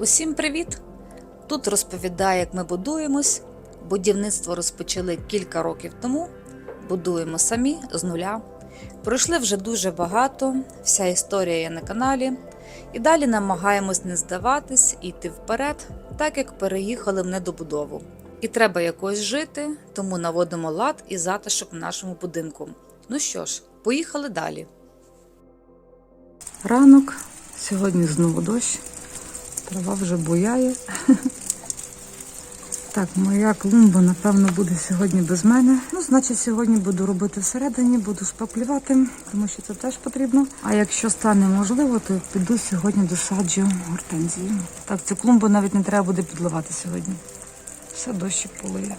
Усім привіт! Тут розповідаю, як ми будуємось. Будівництво розпочали кілька років тому. Будуємо самі з нуля. Пройшли вже дуже багато, вся історія є на каналі. І далі намагаємось не здаватись і йти вперед, так як переїхали в недобудову. І треба якось жити, тому наводимо лад і затишок в нашому будинку. Ну що ж, поїхали далі. Ранок, сьогодні знову дощ. Трава вже буяє. Так, моя клумба, напевно, буде сьогодні без мене. Ну, значить, сьогодні буду робити всередині, буду шпаклювати, тому що це теж потрібно. А якщо стане можливо, то піду сьогодні досаджу гортензії. Так, цю клумбу навіть не треба буде підливати сьогодні. Все дощик полиє.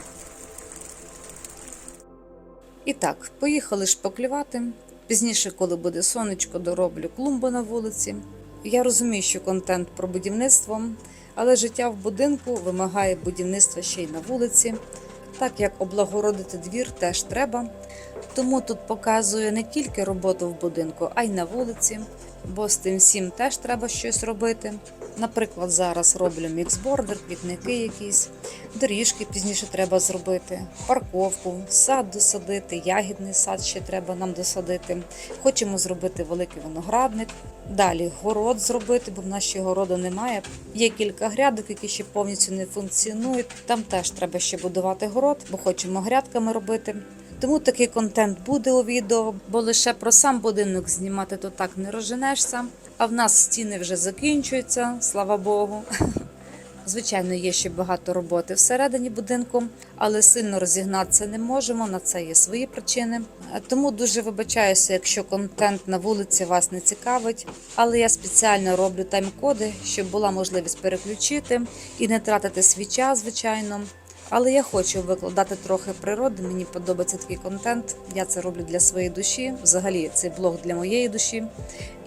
І так, поїхали шпаклювати. Пізніше, коли буде сонечко, дороблю клумбу на вулиці. Я розумію, що контент про будівництво, але життя в будинку вимагає будівництва ще й на вулиці. Так як облагородити двір теж треба. Тому тут показую не тільки роботу в будинку, а й на вулиці, бо з тим всім теж треба щось робити. Наприклад, зараз роблю міксбордер, квітники якісь, доріжки пізніше треба зробити, парковку, сад досадити, ягідний сад ще треба нам досадити. Хочемо зробити великий виноградник. Далі город зробити, бо в нас ще городу немає. Є кілька грядок, які ще повністю не функціонують. Там теж треба ще будувати город, бо хочемо грядками робити. Тому такий контент буде у відео, бо лише про сам будинок знімати то так не розженешся. А в нас стіни вже закінчуються, слава Богу. Звичайно, є ще багато роботи всередині будинку, але сильно розігнатися не можемо. На це є свої причини. Тому дуже вибачаюся, якщо контент на вулиці вас не цікавить. Але я спеціально роблю тайм-коди, щоб була можливість переключити і не тратити свій час, звичайно. Але я хочу викладати трохи природи. Мені подобається такий контент. Я це роблю для своєї душі. Взагалі, цей блог для моєї душі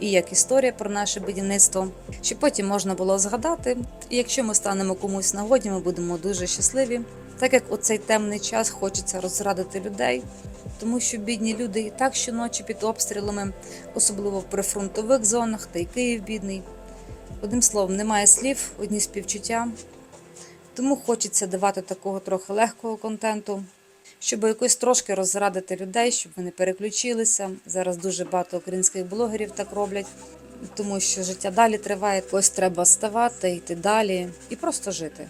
і як історія про наше будівництво, щоб потім можна було згадати. І якщо ми станемо комусь нагоді, ми будемо дуже щасливі. Так як у цей темний час хочеться розрадити людей, тому що бідні люди і так щоночі під обстрілами, особливо в прифронтових зонах, та й Київ бідний. Одним словом, немає слів, одні співчуття. Тому хочеться давати такого трохи легкого контенту, щоб якось трошки розрадити людей, щоб вони переключилися. Зараз дуже багато українських блогерів так роблять, тому що життя далі триває. Ось треба ставати, йти далі і просто жити.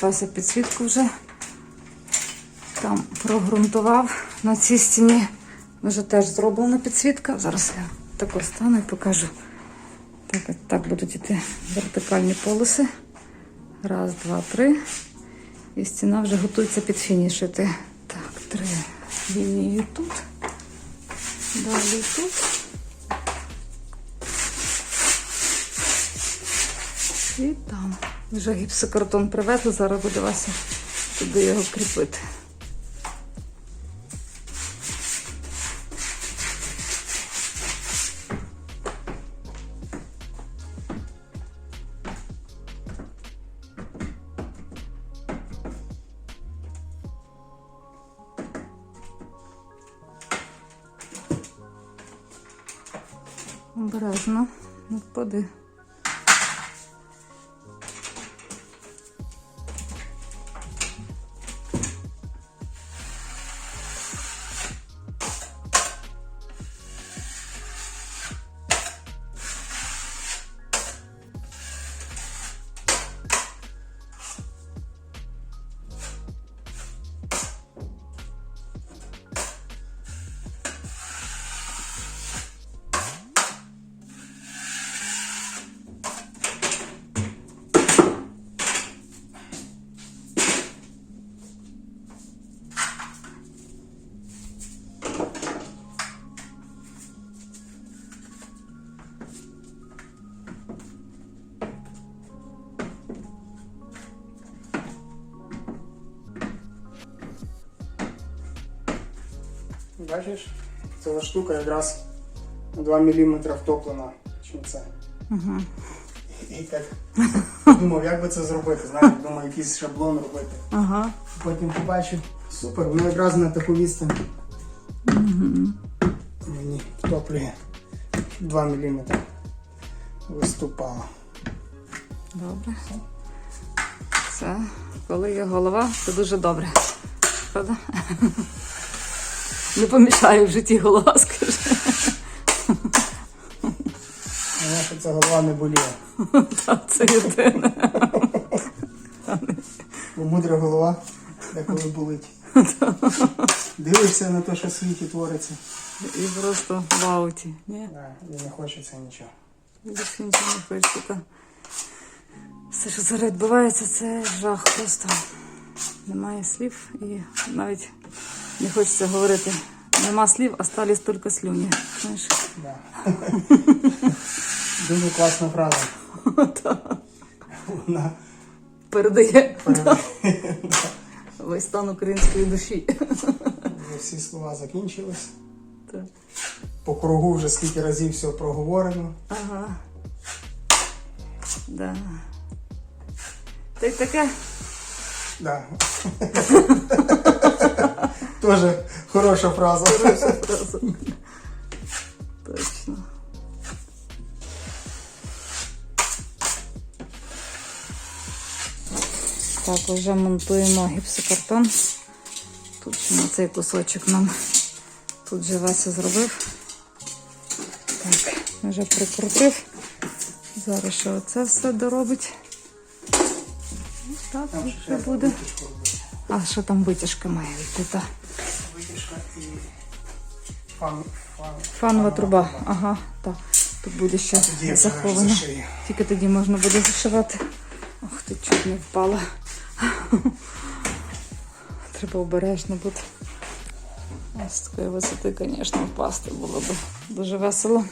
Вася підсвітку вже. Там прогрунтував на цій стіні. Вже теж зроблена підсвітка. Зараз я тако стану і покажу. Так, так будуть іти вертикальні полоси. Раз, два, три. І стіна вже готується підфінішити. Так, три лінії тут. Далі тут. І там. Вже гіпсокартон привезли, зараз буде Вася туди його кріпити. Обережно, не впади. Бачиш, ціла штука якраз 2 мм втоплена. Чим це? Угу. І так думав, як би це зробити. Знаєш, думаю, якийсь шаблон робити. Ага. Потім побачив, супер, воно якраз на таку відстань мені втоплює 2 мм. Виступало. Добре. Все. Коли є голова, це дуже добре. Правда? Не помішає в житті голова, скажи. Головне, щоб ця голова не боліла. Так, Це єдине. Бо мудра голова деколи болить. Дивишся на те, що в світі твориться. І просто в ауті. Ні? Да, і не хочеться нічого. Більше нічого не хочеться. Все, що зараз відбувається, це жах просто. Немає слів і навіть не хочеться говорити. Нема слів, а сталі тільки слюні. Знаєш? Да. Дуже класна фраза. Вона Передає передає. весь стан української душі. Вже всі слова закінчились. Так. По кругу вже скільки разів все проговорено. Ага. Да. Та й таке. Да. Тоже хороша фраза. Точно. Так, вже монтуємо гіпсокартон. Тут ще на цей кусочок нам тут же Вася зробив. Так, вже прикрутив. Зараз ще оце все доробить. Ось Так, Там ще це буде. А що там витяжка має йти? Фан, фан, Фанова труба. Ага, так. Тут буде ще заховано. Тільки тоді можна буде зашивати. Ох, ти чуть не впала. Треба обережно бути. Ось з такої висоти, звісно, впасти було б дуже весело.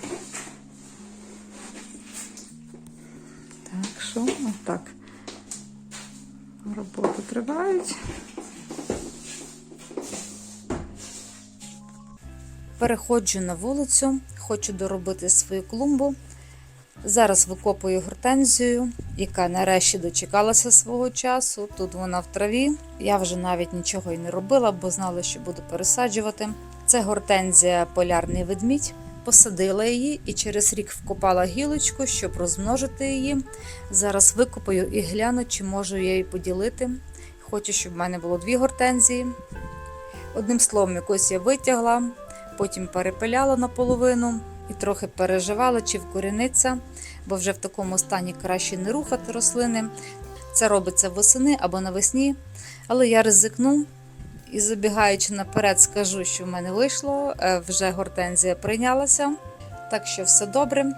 Так, що? Отак. Роботи тривають. Переходжу на вулицю, хочу доробити свою клумбу. Зараз викопую гортензію, яка нарешті дочекалася свого часу. Тут вона в траві. Я вже навіть нічого й не робила, бо знала, що буду пересаджувати. Це гортензія полярний ведмідь. Посадила її і через рік вкопала гілочку, щоб розмножити її. Зараз викопаю і гляну, чи можу я її поділити. Хочу, щоб в мене було дві гортензії. Одним словом, якось я витягла, потім перепиляла наполовину і трохи переживала, чи вкоріниться, бо вже в такому стані краще не рухати рослини. Це робиться восени або навесні, але я ризикну і забігаючи наперед, скажу, що в мене вийшло. е, Вже гортензія прийнялася, так що все добре.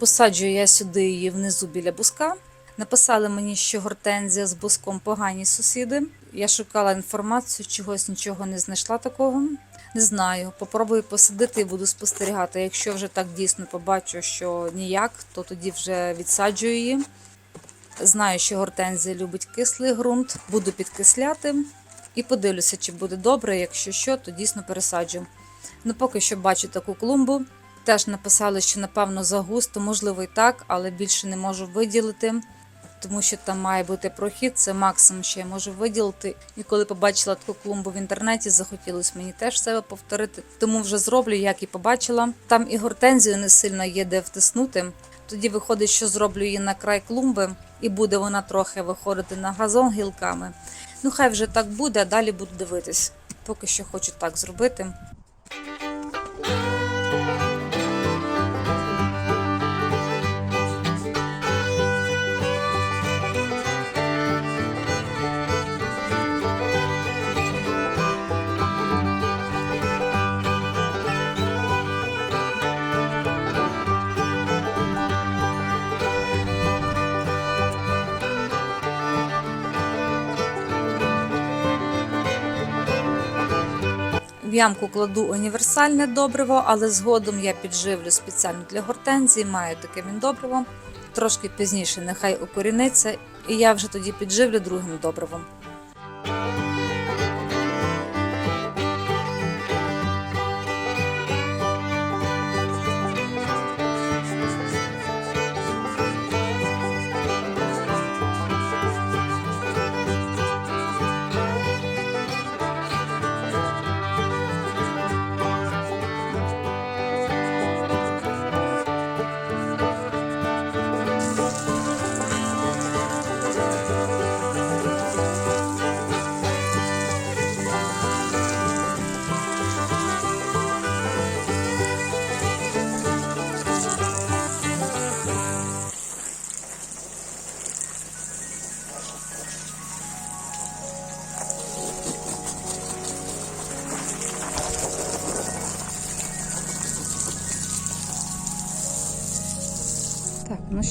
Посаджую я сюди її внизу біля буска. Написали мені, що гортензія з буском погані сусіди. Я шукала інформацію, чогось нічого не знайшла такого. Не знаю. Попробую посадити і буду спостерігати. Якщо вже так дійсно побачу, що ніяк, то тоді вже відсаджую її. Знаю, що гортензія любить кислий ґрунт, буду підкисляти і подивлюся, чи буде добре. Якщо що, то дійсно пересаджу. Ну, поки що бачу таку клумбу. Теж написали, що напевно загусто, можливо і так, але більше не можу виділити, тому що там має бути прохід, це максимум, що я можу виділити. І коли побачила таку клумбу в інтернеті, захотілося мені теж себе повторити. Тому вже зроблю, як і побачила. Там і гортензію не сильно є де втиснути. Тоді виходить, що зроблю її на край клумби, і буде вона трохи виходити на газон гілками. Ну, хай вже так буде, а далі буду дивитись. Поки що хочу так зробити. В ямку кладу універсальне добриво, але згодом я підживлю спеціально для гортензії, маю таке він добриво. Трошки пізніше нехай укоріниться, і я вже тоді підживлю другим добривом.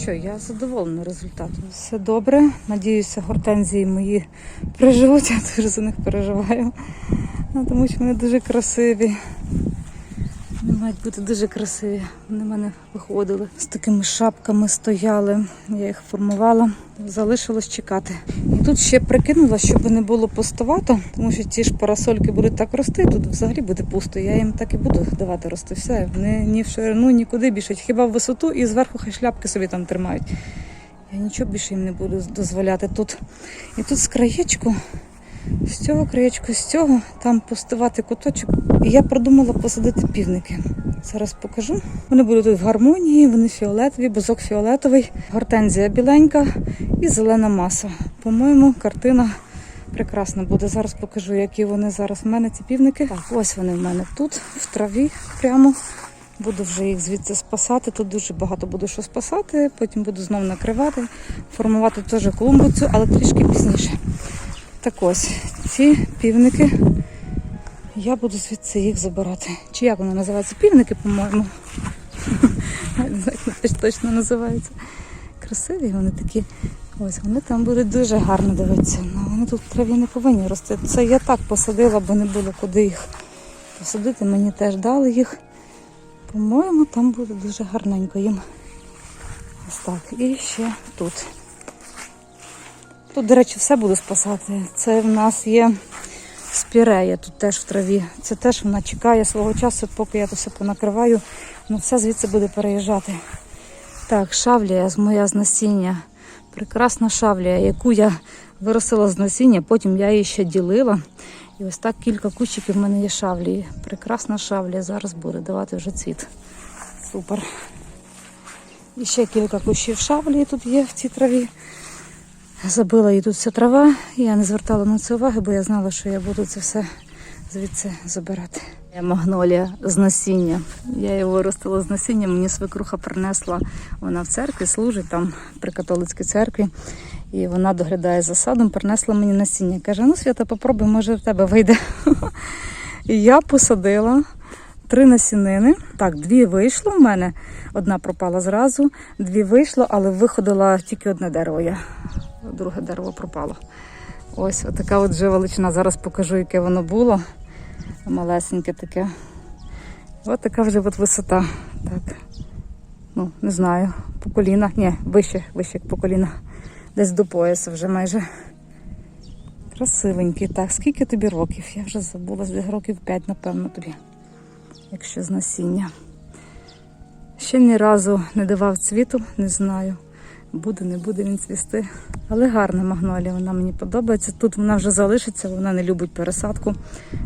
Що, я задоволена результатом. Все добре. Надіюся, гортензії мої приживуть, я дуже за них переживаю. Ну, тому що вони дуже красиві. Мають бути дуже красиві. Вони в мене виходили. З такими шапками стояли. Я їх формувала. Залишилось чекати. І тут ще прикинула, щоб не було пустовато, тому що ті ж парасольки будуть так рости, тут взагалі буде пусто. Я їм так і буду давати рости. Все, вони ні в ширину, нікуди більше. Хіба в висоту і зверху хай шляпки собі там тримають. Я нічого більше їм не буду дозволяти тут. І тут з краєчку, з цього краєчку, з цього, там пустувати куточок. І я продумала посадити півники. Зараз покажу. Вони будуть тут в гармонії, вони фіолетові, бузок фіолетовий, гортензія біленька і зелена маса. По-моєму, картина прекрасна буде. Зараз покажу, які вони зараз в мене, ці півники. Так, ось вони в мене тут, в траві прямо. Буду вже їх звідси спасати. Тут дуже багато буду що спасати. Потім буду знову накривати, формувати теж клумбу цю, але трішки пізніше. Так ось, ці півники. Я буду звідси їх забирати. Чи як воно називається? Півники, по-моєму. Вони точно називаються. Красиві вони такі. Ось вони там будуть дуже гарно дивитися. Ну, вони тут в траві не повинні рости. Це я так посадила, бо не було куди їх посадити. Мені теж дали їх. По-моєму, там буде дуже гарненько їм. Ось так. І ще тут. Тут, до речі, все буду спасати. Це в нас є спірея тут теж в траві. Це теж вона чекає свого часу, поки я то все понакриваю. Воно все звідси буде переїжджати. Так, шавлія моя з насіння. Прекрасна шавлія, яку я виростила з насіння, потім я її ще ділила. І ось так кілька кущиків в мене є шавлії. Прекрасна шавлія зараз буде давати вже цвіт. Супер. І ще кілька кущів шавлії тут є в цій траві. Забила її тут вся трава. Я не звертала на це уваги, бо я знала, що я буду це все звідси забирати. Я магнолія з насіння. Я її виростила з насіння, мені свекруха принесла. Вона в церкві служить там при католицькій церкві. І вона доглядає за садом, принесла мені насіння. Каже: ну Свята, попробуй, може в тебе вийде. Я посадила три насінини. Так, дві вийшло в мене, одна пропала зразу, дві вийшло, але виходила тільки одне дерево. Я друге дерево пропало. Ось така от вже величина. Зараз покажу, яке воно було. Малесеньке таке. Ось така вже от висота. Так. Ну, не знаю, по коліна. Ні, вище, вище як по коліна. Десь до пояса вже майже. Красивенький. Так, скільки тобі років? Я вже забула, десь років 5, напевно, тобі. Якщо з насіння. Ще ні разу не давав цвіту, не знаю. Буде, не буде він цвісти. Але гарна магнолія, вона мені подобається. Тут вона вже залишиться, вона не любить пересадку.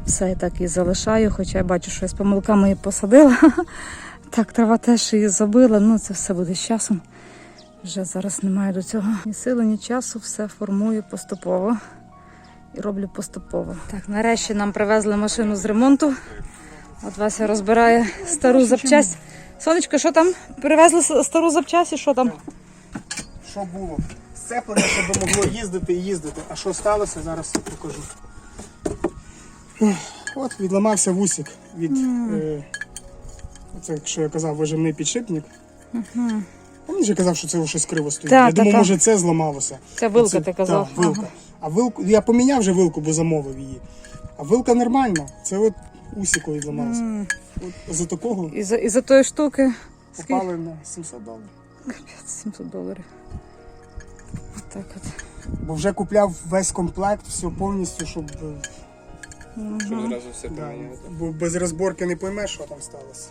Все я так і залишаю, хоча я бачу, що я з помилками її посадила. Так, трава теж її забила, ну це все буде з часом. Вже зараз немає до цього ні сили, ні часу, все формую поступово і роблю поступово. Так, нарешті нам привезли машину з ремонту. От Вася розбирає стару запчасть. Сонечко, що там? Привезли стару запчасть і що там? Що було? Сцеплення, щоб могло їздити і їздити. А що сталося, зараз покажу. От відламався вусик від. Е, це, що я казав, вижимний підшипник. А Він же казав, що це щось криво стоїть. Так, я так, думав, так. може це зламалося. Це вилка, Оце- ти казав. Так, вилка. А вилку, я поміняв вже вилку, бо замовив її. А вилка нормальна. Це от усіко відламалося. М, От за такого І за, і за тої штуки скільки? попали на 700 доларів. 700 доларів. Так от. Бо вже купляв весь комплект, все повністю, щоб. е, Щоб одразу все Да, поміняти. бо без розборки не поймеш, що там сталося.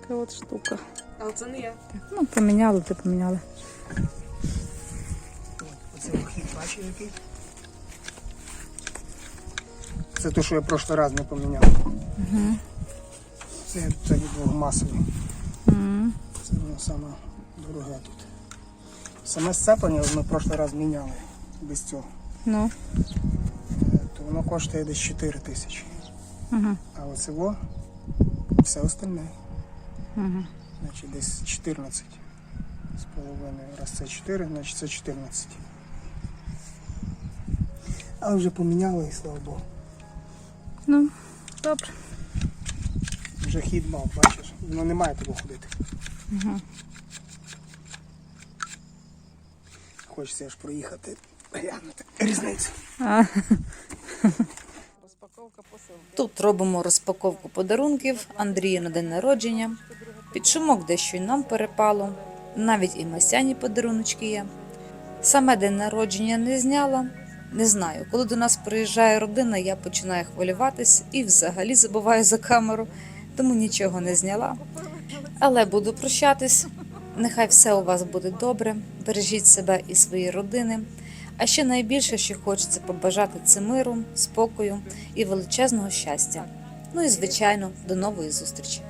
Така от штука. Але це не я. Так, ну, поміняли, ти поміняли. Оце вихід, бачиш який? Це те, що я прошлий раз не поміняв. Це, це від масовий. Це воно саме дороге тут. Саме сцеплення ми в прошлий раз міняли без цього. Ну. То воно коштує десь 4 тисячі. Угу. А оце во, все остальне. Угу. Значить десь 14 з половиною. Раз це 4, значить це 14. Але вже поміняли і слава Богу. Ну, добре. Вже хід мав, бачиш, воно не має того ходити. Угу. Хочеться аж проїхати, глянути різницю. Тут робимо розпаковку подарунків Андрію на день народження. Під шумок дещо й нам перепало. Навіть і масяні подаруночки є. Саме день народження не зняла. Не знаю, коли до нас приїжджає родина, я починаю хвилюватись і взагалі забуваю за камеру, тому нічого не зняла. Але буду прощатись. Нехай все у вас буде добре. Бережіть себе і свої родини. А ще найбільше, що хочеться побажати це миру, спокою і величезного щастя. Ну і звичайно, до нової зустрічі.